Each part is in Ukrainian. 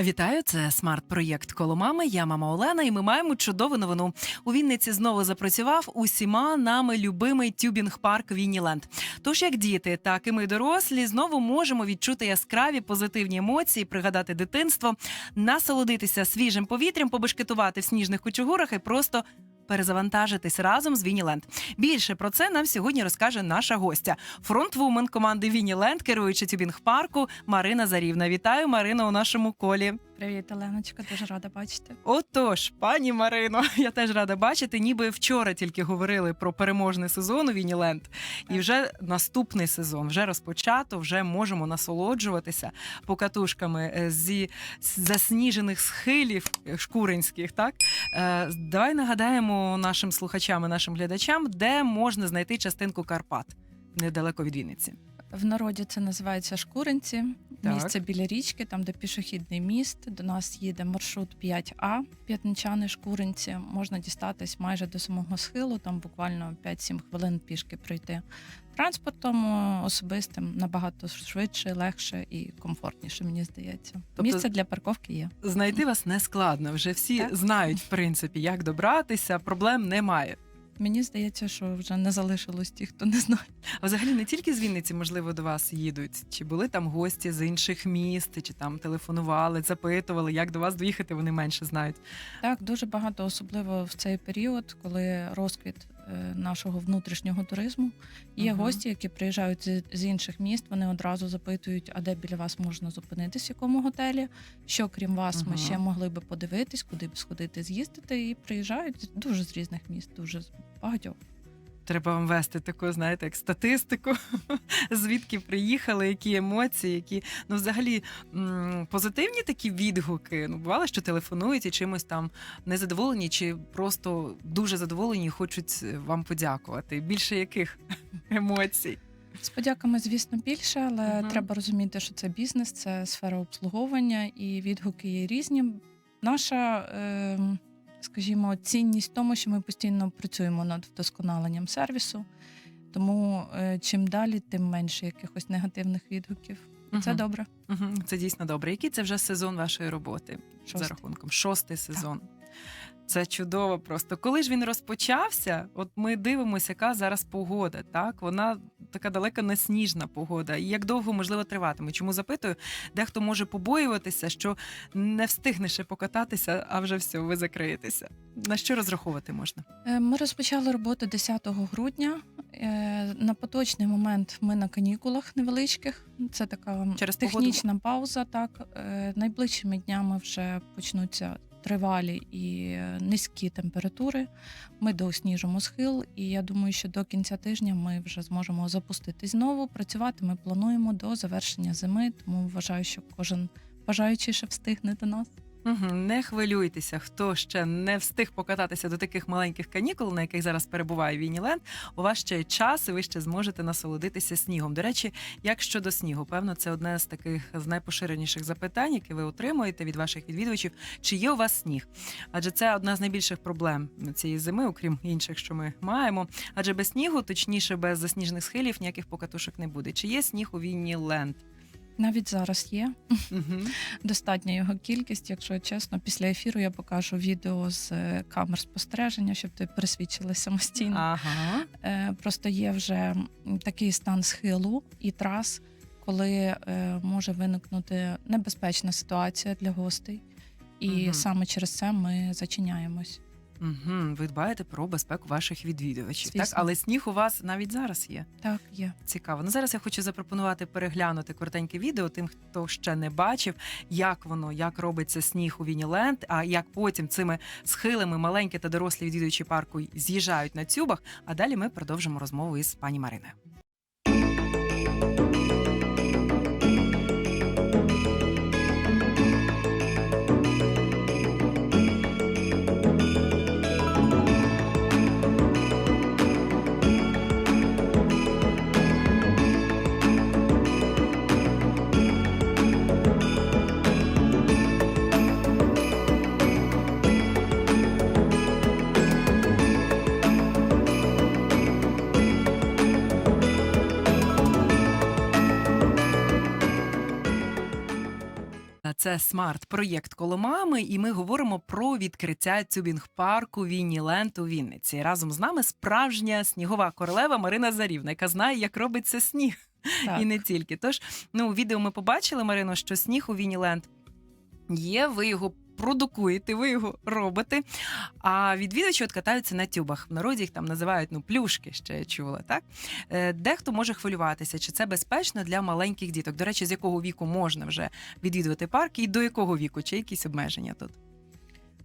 Вітаю, це смарт-проєкт коло мами. Я мама Олена, і ми маємо чудову новину. У Вінниці знову запрацював усіма нами любимий тюбінг-парк Вінніленд. Тож як діти, так і ми дорослі знову можемо відчути яскраві позитивні емоції, пригадати дитинство, насолодитися свіжим повітрям, побешкетувати в сніжних кучугурах і просто. Перезавантажитись разом з Вініленд. Більше про це нам сьогодні розкаже наша гостя, фронтвумен команди Вініленд, керуюча тюбінг парку Марина Зарівна. Вітаю, Марина, у нашому колі. Привіт, Оленочка, дуже рада бачити. Отож, пані Марино, я теж рада бачити. Ніби вчора тільки говорили про переможний сезон у Вініленд, і вже наступний сезон вже розпочато. Вже можемо насолоджуватися покатушками е, зі засніжених схилів е, шкуринських. Так Е, давай нагадаємо нашим слухачам і нашим глядачам, де можна знайти частинку Карпат недалеко від Вінниці. В народі це називається Шкуринці, Так. місце біля річки, там де пішохідний міст. До нас їде маршрут 5А, п'ятничани Шкуринці. Можна дістатись майже до самого схилу, там буквально 5-7 хвилин пішки пройти. Транспортом е, особистим набагато швидше, легше і комфортніше, мені здається. Тобто- Місце для парковки є. Знайти вас не складно. Вже всі Так. знають, в принципі, як добратися. Проблем немає. Мені здається, що вже не залишилось тих, хто не знає. А взагалі не тільки з Вінниці, можливо, до вас їдуть. Чи були там гості з інших міст, чи там телефонували, запитували, як до вас доїхати, вони менше знають. Так, дуже багато, особливо в цей період, коли розквіт нашого внутрішнього туризму. Є Мгм. гості, які приїжджають з, інших міст. Вони одразу запитують, а де біля вас можна зупинитись, в якому готелі. Що крім вас, Мгм. ми ще могли би подивитись, куди б сходити, з'їздити. І приїжджають дуже з різних міст, дуже з багатьох. Треба вам вести таку, знаєте, як статистику, звідки приїхали, які емоції, які ну взагалі м, позитивні такі відгуки. Ну, бувало, що телефонують і чимось там незадоволені, чи просто дуже задоволені і хочуть вам подякувати. Більше яких емоцій? З подяками, звісно, більше, але Мгм. треба розуміти, що це бізнес, це сфера обслуговування, і відгуки є різні. Наша, е, скажімо, цінність в тому, що ми постійно працюємо над вдосконаленням сервісу. Тому е, чим далі, тим менше якихось негативних відгуків. Це Мгм. добре. Угу. Це дійсно добре. Який це вже сезон вашої роботи за рахунком? Шостий сезон. Це чудово просто. Коли ж він розпочався, от ми дивимося, яка зараз погода. Так, вона така далека не сніжна погода. І як довго можливо триватиме? Чому запитую? Дехто може побоюватися, що не встигне ще покататися, а вже все, ви закриєтеся. На що розраховувати можна? Е, Ми розпочали роботу 10 грудня. Е, На поточний момент ми на канікулах невеличких. Це така Через технічна пауза. Так Е, найближчими днями вже почнуться тривалі і низькі температури. Ми доосніжимо схил, і я думаю, що до кінця тижня ми вже зможемо запустити знову. Працювати ми плануємо до завершення зими, тому вважаю, що кожен бажаючий ще встигне до нас. Не хвилюйтеся, хто ще не встиг покататися до таких маленьких канікул, на яких зараз перебуває Вінніленд. У вас ще є час, і ви ще зможете насолодитися снігом. До речі, як щодо снігу, певно, це одне з таких з найпоширеніших запитань, які ви отримуєте від ваших відвідувачів. Чи є у вас сніг? Адже це одна з найбільших проблем цієї зими, окрім інших, що ми маємо. Адже без снігу, точніше, без засніжених схилів, ніяких покатушок не буде. Чи є сніг у Вінніленд? Навіть зараз є. Угу. достатня його кількість. Якщо чесно, після ефіру я покажу відео з е, камер спостереження, щоб ти пересвідчила самостійно. Ага. Е, Просто є вже такий стан схилу і трас, коли е, може виникнути небезпечна ситуація для гостей. І Мгм. саме через це ми зачиняємось. Угу, ви дбаєте про безпеку ваших відвідувачів. Так, але сніг у вас навіть зараз є. Так, є. Цікаво. Ну зараз я хочу запропонувати переглянути коротеньке відео тим, хто ще не бачив, як воно, як робиться сніг у Вініленд, а як потім цими схилами маленькі та дорослі відвідувачі парку з'їжджають на цюбах. А далі ми продовжимо розмову із пані Мариною. Це смарт-проєкт коло мами, і ми говоримо про відкриття цюбінг парку Вінніленд у Вінниці. Разом з нами справжня снігова королева Марина Зарівна, яка знає, як робиться сніг, Так. і не тільки. Тож, ну, у відео ми побачили, Марино, що сніг у Вінніленд є. Ви його продукуєте, ви його робите. А відвідувачі от катаються на тюбах. В народі їх там називають ну плюшки, ще я чула. Так Е, дехто може хвилюватися, чи це безпечно для маленьких діток. До речі, з якого віку можна вже відвідувати парк, і до якого віку, чи якісь обмеження тут?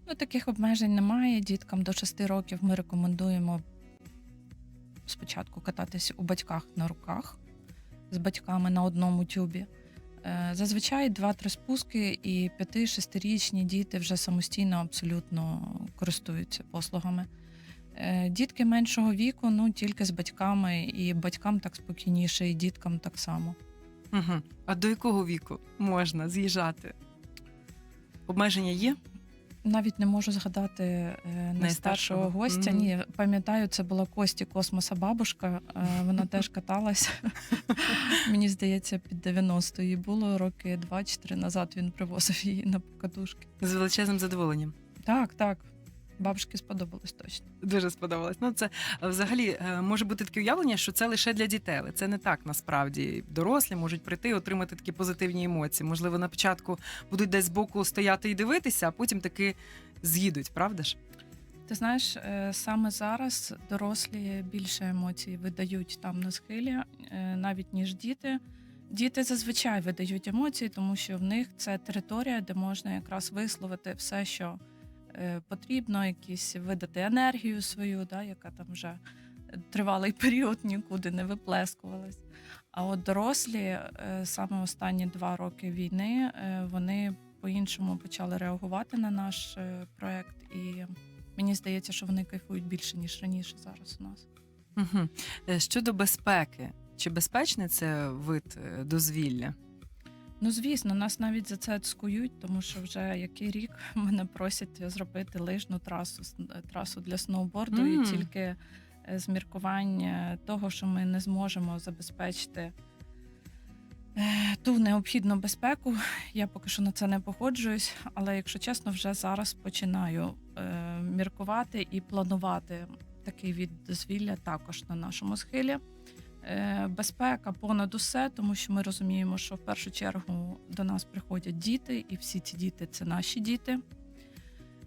Ну, таких обмежень немає. Діткам до 6 років ми рекомендуємо спочатку кататися у батьках на руках з батьками на одному тюбі. Е, Зазвичай 2-3 спуски, і 5-6-річні діти вже самостійно абсолютно користуються послугами. Е, Дітки меншого віку, ну тільки з батьками, і батькам так спокійніше, і діткам так само. Угу. А до якого віку можна з'їжджати? Обмеження є? Навіть не можу згадати е, найстаршого гостя. Ні, пам'ятаю, це була Кості Космоса бабушка. е, Вона теж каталась. Мені здається, під 90 їй було роки 2-4 назад. Він привозив її на покатушки. З величезним задоволенням. Так, так. Бабушці сподобалось точно. Дуже сподобалось. Ну, це е, взагалі е, може бути таке уявлення, що це лише для дітей, але це не так насправді. Дорослі можуть прийти і отримати такі позитивні емоції. Можливо, на початку будуть десь збоку стояти і дивитися, а потім таки з'їдуть, правда ж? Ти знаєш, е, саме зараз дорослі більше емоцій видають там на схилі, навіть ніж діти. Діти зазвичай видають емоції, тому що в них це територія, де можна якраз висловити все, що потрібно, якісь видати енергію свою, да, яка там вже тривалий період нікуди не виплескувалась. А от дорослі, е, саме останні два роки війни, е, вони по-іншому почали реагувати на наш е, проект і. Мені здається, що вони кайфують більше ніж раніше зараз у нас. Щодо безпеки, чи безпечний це вид е, дозвілля? Ну звісно, нас навіть за це цькують, тому що вже який рік мене просять зробити лижну трасу с- трасу для сноуборду, Мгм. і тільки е, з міркування того, що ми не зможемо забезпечити е, ту необхідну безпеку. Я поки що на це не погоджуюсь, але якщо чесно, вже зараз починаю е, міркувати і планувати такий від дозвілля також на нашому схилі. Е, Безпека понад усе, тому що ми розуміємо, що в першу чергу до нас приходять діти, і всі ці діти це наші діти.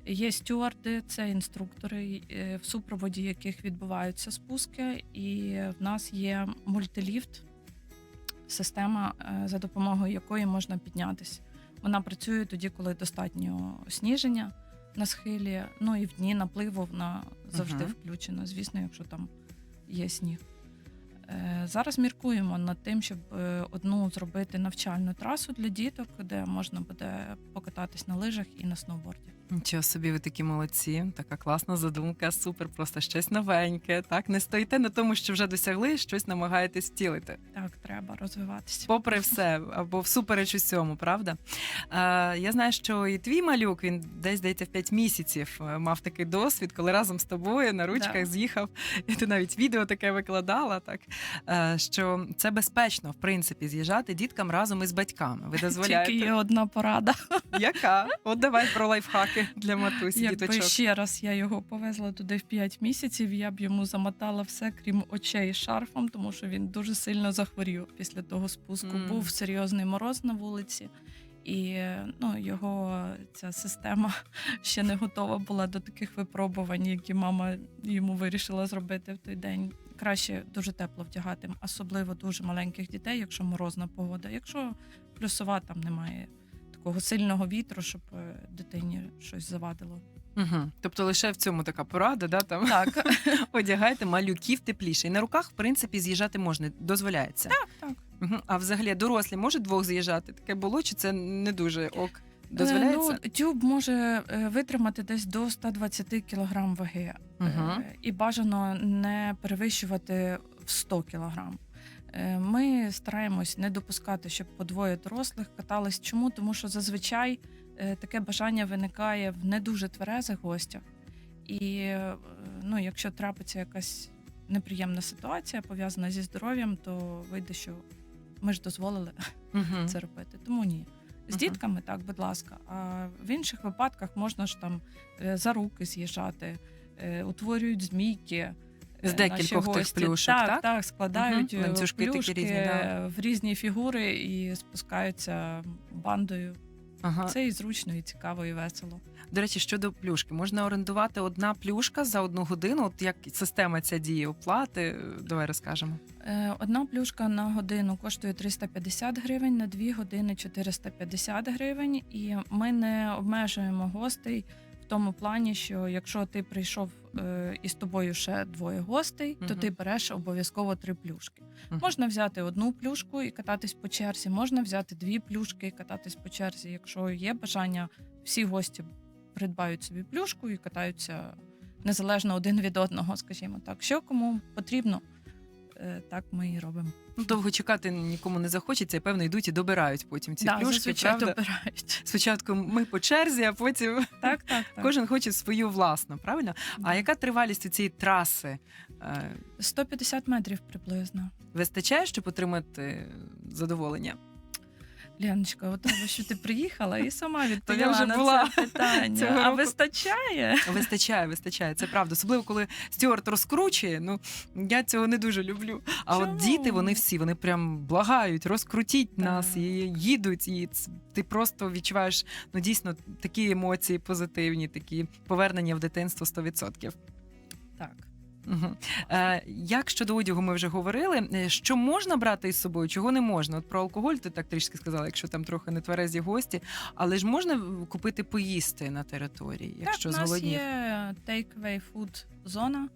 Є стюарди, це інструктори, е, в супроводі яких відбуваються спуски, і в нас є мультиліфт, система, е, за допомогою якої можна піднятися. Вона працює тоді, коли достатньо сніження на схилі. Ну і в дні напливу вона завжди Мгм. включена, звісно, якщо там є сніг. Е, Зараз міркуємо над тим, щоб е, одну зробити навчальну трасу для діток, де можна буде покататись на лижах і на сноуборді. Нічого собі, ви такі молодці, така класна задумка, супер, просто щось новеньке. Так, не стоїте на тому, що вже досягли, щось намагаєтесь втілити. Так, треба розвиватися. Попри все, або всупереч усьому, правда? Е, я знаю, що і твій малюк він десь здається в 5 місяців е, мав такий досвід, коли разом з тобою на ручках Да. з'їхав, і ти навіть відео таке викладала. Так е, що це безпечно, в принципі, з'їжджати діткам разом із батьками. Ви дозволяєте? Тільки є одна порада. Яка? От давай про лайфхаки для матусі Якби діточок. ще раз я його повезла туди в 5 місяців, я б йому замотала все, крім очей шарфом, тому що він дуже сильно захворів після того спуску. Мгм. Був серйозний мороз на вулиці, і ну, його ця система ще не готова була до таких випробувань, які мама йому вирішила зробити в той день. Краще дуже тепло вдягати, особливо дуже маленьких дітей, якщо морозна погода. Якщо плюсова, там немає такого сильного вітру, щоб е, дитині щось завадило. Угу. Тобто лише в цьому така порада, да, там Так, одягайте малюків тепліше. І на руках, в принципі, з'їжджати можна, дозволяється. так, так. Угу. А взагалі дорослі можуть двох з'їжджати? Таке було, чи це не дуже ок? Дозволяється? Е, Ну, тюб може е, витримати десь до 120 кг ваги. Угу. І бажано не перевищувати в 100 кг. Е, Ми стараємось не допускати, щоб по двоє дорослих катались. Чому? Тому що зазвичай е, таке бажання виникає в не дуже тверезих гостях. І е, ну, якщо трапиться якась неприємна ситуація пов'язана зі здоров'ям, то вийде, що ми ж дозволили Угу. це робити. Тому ні. З Мгм. дітками, так, будь ласка. А в інших випадках можна ж там за руки з'їжджати, утворюють змійки. Е, З декількох наші тих гості. плюшок, так? так? Так, складають е, Ланцюжки такі різні, да. в різні фігури і спускаються бандою. Ага. Це і зручно, і цікаво, і весело. До речі, щодо плюшки, можна орендувати одна плюшка за одну годину. От як система ця діє оплати? Давай розкажемо. Е, Одна плюшка на годину коштує 350 гривень, на дві години 450 гривень. І ми не обмежуємо гостей в тому плані, що якщо ти прийшов е, і з тобою ще двоє гостей, то ти береш обов'язково три плюшки. Можна взяти одну плюшку і кататись по черзі, можна взяти дві плюшки і кататись по черзі. Якщо є бажання, всі гості придбають собі плюшку і катаються незалежно один від одного, скажімо так. Що кому потрібно, так ми і робимо. Ну, довго чекати нікому не захочеться, і певно йдуть і добирають потім ці да, плюшки. Правда? добирають. Спочатку ми по черзі, а потім Так, так, так. кожен хоче свою власну, правильно? Да. А яка тривалість у цієї траси? Е, 150 метрів приблизно. Вистачає, щоб отримати задоволення? Леночка, от того, що ти приїхала і сама відповіла вже на була це питання. цього А року. вистачає? Вистачає, вистачає. Це правда. Особливо, коли Стюарт розкручує. Ну я цього не дуже люблю. А от діти, вони всі вони прям благають, розкрутіть Так. нас і їдуть. І ти просто відчуваєш ну дійсно такі емоції позитивні, такі повернення в дитинство 100%. Так. Угу. Е, як щодо одягу, ми вже говорили. Е, Що можна брати із собою, чого не можна? От про алкоголь ти так трішки сказала, якщо там трохи не тверезі гості, але ж можна купити поїсти на території, якщо так, у нас є take-away food зона,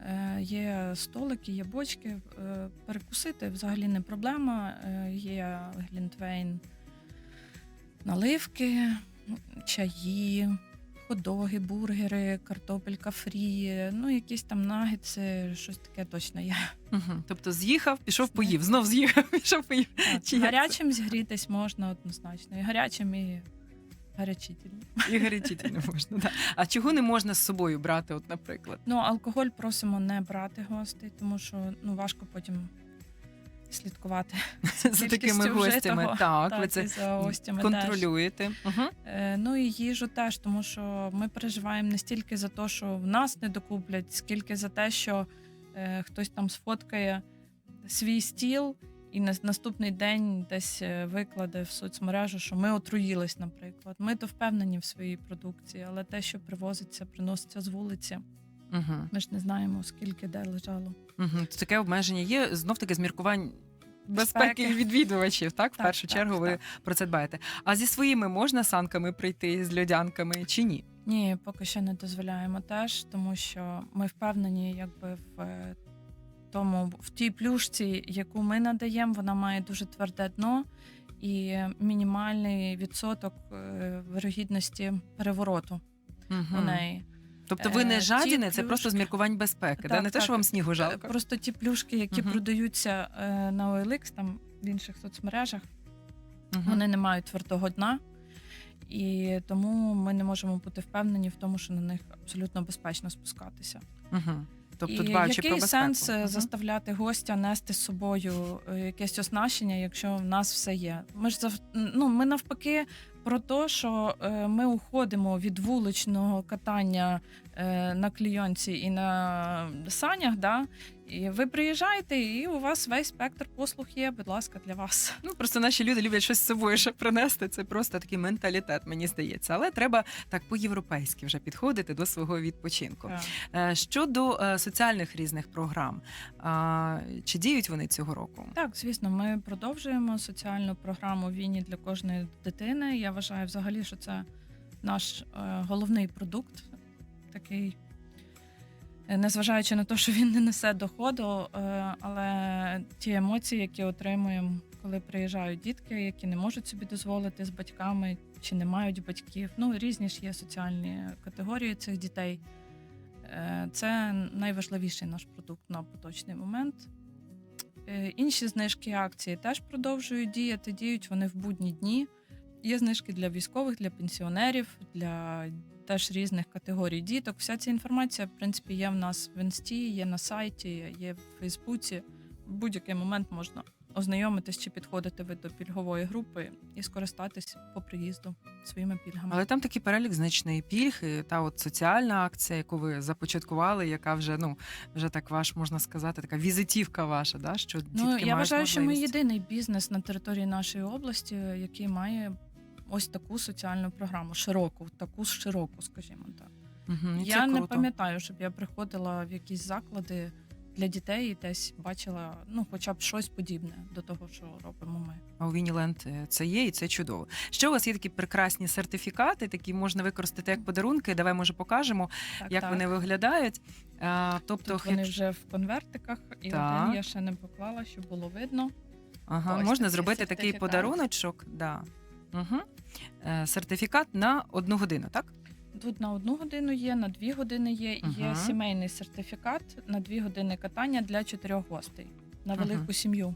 е, є столики, є бочки. е, Перекусити взагалі не проблема. Е, Є глінтвейн, наливки, чаї, ходоги, бургери, картопелька фрі, ну якісь там нагетси, щось таке точно є. Угу. Тобто з'їхав, пішов, поїв, знов з'їхав, пішов, поїв. Так, Чи як гарячим зігрітись можна однозначно. І гарячим, і гарячительним. І гарячити не можна. Да. А чого не можна з собою брати, от, наприклад? Ну, алкоголь просимо не брати гостей, тому що ну важко потім слідкувати За такими гостями. Так, ви це за гостями теж. контролюєте. Е, Ну і їжу теж, тому що ми переживаємо не стільки за те, що в нас не докуплять, скільки за те, що е, хтось там сфоткає свій стіл. І на наступний день десь е, викладе в соцмережу, що ми отруїлись, наприклад. Ми то впевнені в своїй продукції, але те, що привозиться, приноситься з вулиці, Угу. ми ж не знаємо, скільки де лежало. Угу. Таке обмеження є знов таки з міркувань. Безпеки Безпеки. відвідувачів, так? В Так, першу так, чергу ви так. про це дбаєте. А зі своїми можна санками прийти з льодянками чи ні? Ні, поки що не дозволяємо теж, тому що ми впевнені, якби в е, тому в тій плюшці, яку ми надаємо, вона має дуже тверде дно і мінімальний відсоток е, вирогідності перевороту у Угу. неї. Тобто ви Е, не ті жадіни, це просто з міркувань безпеки. да? Так, Не те, що вам снігу Е, жалко. Просто ті плюшки, які Мгм. продаються е, на OLX, там в інших соцмережах, Мгм. вони не мають твердого дна. І тому ми не можемо бути впевнені в тому, що на них абсолютно безпечно спускатися. Мгм. Тобто і який про сенс Мгм. заставляти гостя нести з собою якесь оснащення, якщо в нас все є? Ми ж ну, ми навпаки про те, що е, ми уходимо від вуличного катання е, на клійонці і на санях. Да? І ви приїжджаєте, і у вас весь спектр послуг є. Будь ласка, для вас. Ну просто наші люди люблять щось з собою ще принести. Це просто такий менталітет, мені здається. Але треба так по-європейськи вже підходити до свого відпочинку. Е, Щодо соціальних різних програм, чи діють вони цього року? Так, звісно, ми продовжуємо соціальну програму Війні для кожної дитини. Я вважаю, взагалі, що це наш е, головний продукт, такий, е, незважаючи на те, що він не несе доходу, е, але ті емоції, які отримуємо, коли приїжджають дітки, які не можуть собі дозволити з батьками чи не мають батьків. Ну, різні ж є соціальні категорії цих дітей. Це найважливіший наш продукт на поточний момент. Інші знижки акції теж продовжують діяти. Діють вони в будні дні. Є знижки для військових, для пенсіонерів, для теж різних категорій діток. Вся ця інформація, в принципі, є в нас в інсті, є на сайті, є в Фейсбуці. В будь-який момент можна ознайомитись, чи підходите ви до пільгової групи, і скористатись по приїзду своїми пільгами. Але там такий перелік значний пільг, і та от соціальна акція, яку ви започаткували, яка вже ну вже так ваш можна сказати, така візитівка ваша, да що Ну, дітки я мають вважаю, що ми можливість. єдиний бізнес на території нашої області, який має ось таку соціальну програму, широку, таку широку, скажімо так. Це я не пам'ятаю, щоб я приходила в якісь заклади для дітей і десь бачила ну, хоча б щось подібне до того, що робимо ми. А у Вініленд е, це є, і це чудово. Ще у вас є такі прекрасні сертифікати, які можна використати як подарунки. Давай може покажемо, Так, як так. вони виглядають. А, тобто, Тут вони вже в конвертиках, і Так. один я ще не поклала, щоб було видно. Ага, Ось можна такий зробити такий подаруночок. Да. Угу. Е, сертифікат на одну годину, так? Тут на одну годину є, на дві години є. і Є Ага. сімейний сертифікат на дві години катання для чотирьох гостей на Ага. велику сім'ю.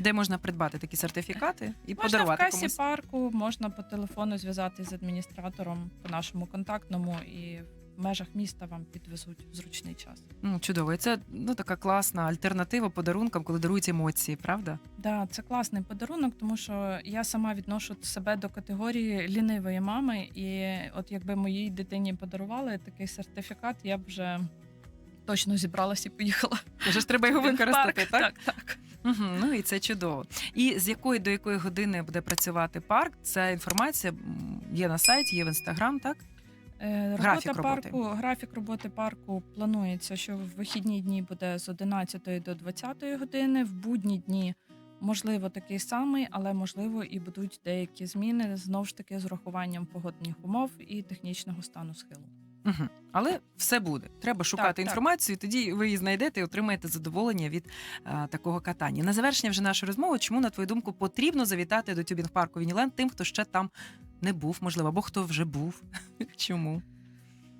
Де можна придбати такі сертифікати і Можна подарувати в касі комусь. парку, можна по телефону зв'язатися з адміністратором по нашому контактному і в межах міста вам підвезуть в зручний час. Ну, чудово. І це ну, така класна альтернатива подарункам, коли дарують емоції, правда? Да, це класний подарунок, тому що я сама відношу себе до категорії лінивої мами, і от якби моїй дитині подарували такий сертифікат, я б вже точно зібралась і поїхала. Вже ж треба його в парк. використати, так? Так, так. Угу, ну і це чудово. І з якої до якої години буде працювати парк? Ця інформація є на сайті, є в інстаграм, так? Е, Графік робота роботи. парку, графік роботи парку планується, що в вихідні дні буде з 11 до 20 години, в будні дні. Можливо, такий самий, але можливо і будуть деякі зміни знову ж таки з урахуванням погодних умов і технічного стану схилу. Угу. Але все буде. Треба шукати так. інформацію, тоді ви її знайдете і отримаєте задоволення від а, такого катання. На завершення вже нашої розмови, чому, на твою думку, потрібно завітати до тюбінг парку Вініленд тим, хто ще там не був, можливо, або хто вже був. Чому?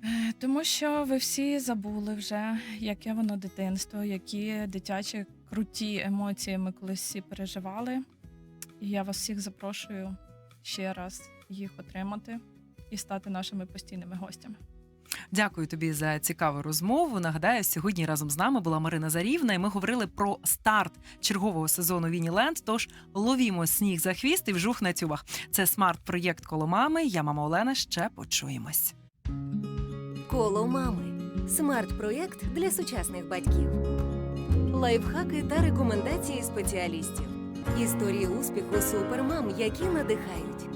Е, Тому що ви всі забули вже, яке воно дитинство, які дитячі круті емоції ми колись всі переживали. І я вас всіх запрошую ще раз їх отримати і стати нашими постійними гостями. Дякую тобі за цікаву розмову. Нагадаю, сьогодні разом з нами була Марина Зарівна, і ми говорили про старт чергового сезону Вініленд. Тож ловімо сніг за хвіст і вжух на тюбах. Це смарт-проєкт коло мами. Я мама Олена. Ще почуємось. Коло мами смарт-проєкт для сучасних батьків. Лайфхаки та рекомендації спеціалістів. Історії успіху супермам, які надихають.